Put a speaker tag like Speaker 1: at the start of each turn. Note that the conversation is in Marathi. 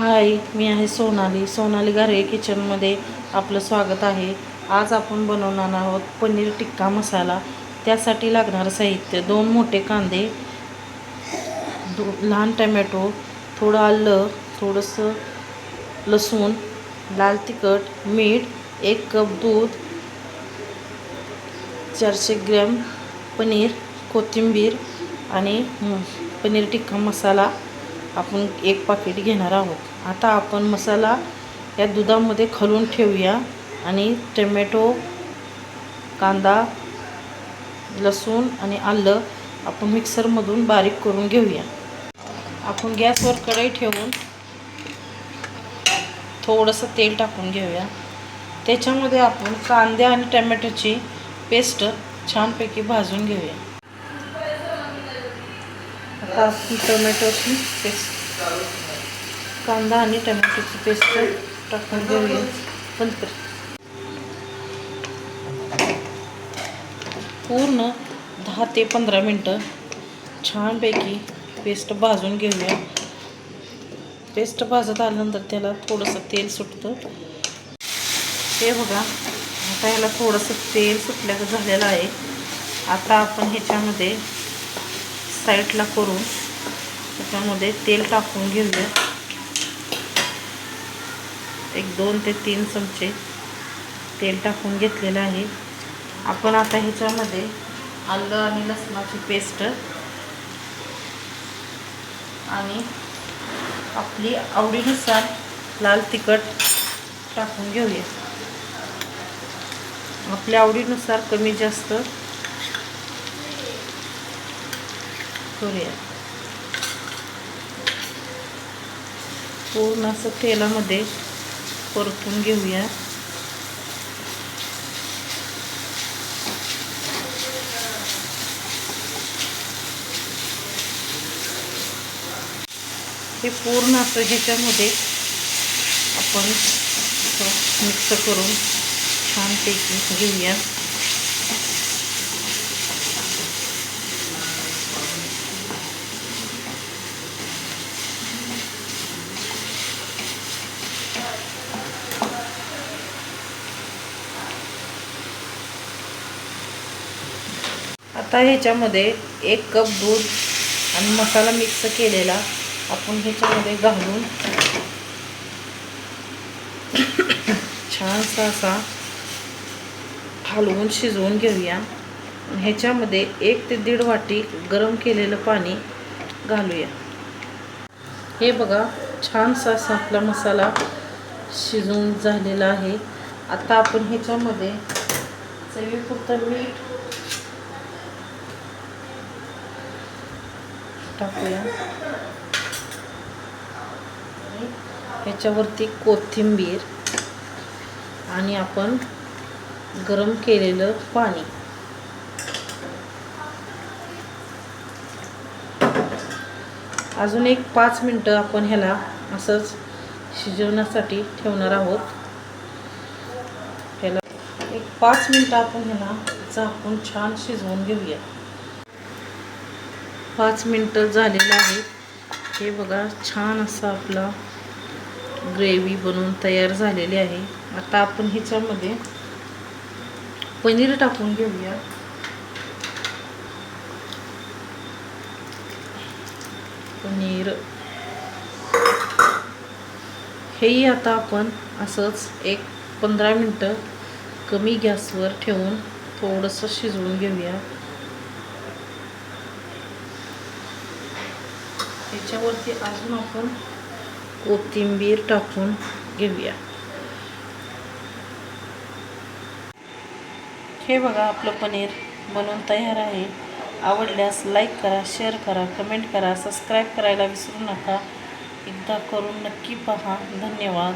Speaker 1: हाय मी आहे सोनाली. सोनाली घरे किचनमध्ये आपलं स्वागत आहे. आज आपण बनवणार आहोत पनीर टिक्का मसाला. त्यासाठी लागणारं साहित्य दोन मोठे कांदे दो लहान टमॅटो थोडं आलं थोडंसं लसूण लाल तिखट मीठ एक कप दूध चारशे ग्रॅम पनीर कोथिंबीर आणि पनीर टिक्का मसाला. आपण एक पाकिट घेणार आहोत. आता आपण मसाला या दुधामध्ये खलून ठेवूया आणि टमॅटो कांदा लसूण आणि आलं आपण मिक्सरमधून बारीक करून घेऊया. आपण गॅसवर कढई ठेवून थोडंसं तेल टाकून घेऊया. त्याच्यामध्ये आपण कांदे आणि टमॅटोची पेस्ट छानपैकी भाजून घेऊया. आता टोमॅटोची पेस्ट. कांदा आणि टोमॅटोची पेस्ट टाकून घेऊया. बंद कर. पूर्ण दहा ते पंधरा मिनटं छानपैकी पेस्ट भाजून घेऊया. पेस्ट भाजत आल्यानंतर त्याला थोडंसं तेल सुटतं. ते बघा आता ह्याला थोडंसं तेल सुटल्याचं झालेलं आहे. आता आपण ह्याच्यामध्ये साईडला करून त्याच्यामध्ये तेल टाकून घेऊया. एक दोन ते तीन चमचे तेल टाकून घेतलेलं आहे. आपण आता ह्याच्यामध्ये आलं आणि लसणाची पेस्ट आणि आपली आवडीनुसार लाल तिखट टाकून घेऊया. आपल्या आवडीनुसार कमी जास्त करूया. पूर्ण असं तेलामध्ये परतून घेऊया. हे पूर्ण असं ह्याच्यामध्ये आपण मिक्स करून छानपैकी घेऊया. आता ह्याच्यामध्ये एक कप दूध आणि मसाला मिक्स केलेला आपण ह्याच्यामध्ये घालून छानसा असा हलवून शिजवून घेऊया. ह्याच्यामध्ये एक ते दीड वाटी गरम केलेलं पाणी घालूया. हे बघा छानसा असा आपला मसाला शिजवून झालेला आहे. आता आपण ह्याच्यामध्ये चवीपुरतं मीठ टाकूया. ह्याच्यावरती कोथिंबीर आणि आपण गरम केलेलं पाणी. अजून एक पाच मिनटं आपण ह्याला असंच शिजवण्यासाठी ठेवणार आहोत. ह्याला एक पाच मिनटं आपण ह्याला झाकून छान शिजवून घेऊया. पाच मिनटं झालेलं आहे. हे बघा छान असा आपला ग्रेव्ही बनवून तयार झालेली आहे. आता आपण ह्याच्यामध्ये पनीर टाकून घेऊया. पनीर. हेही आता आपण असंच एक पंधरा मिनटं कमी गॅसवर ठेवून थोडंसं शिजवून घेऊया. त्याच्यावरती अजून आपण कोथिंबीर टाकून घेऊया. हे बघा आपलं पनीर बनवून तयार आहे. आवडल्यास लाईक करा शेअर करा कमेंट करा सबस्क्राईब करायला विसरू नका. एकदा करून नक्की पहा. धन्यवाद.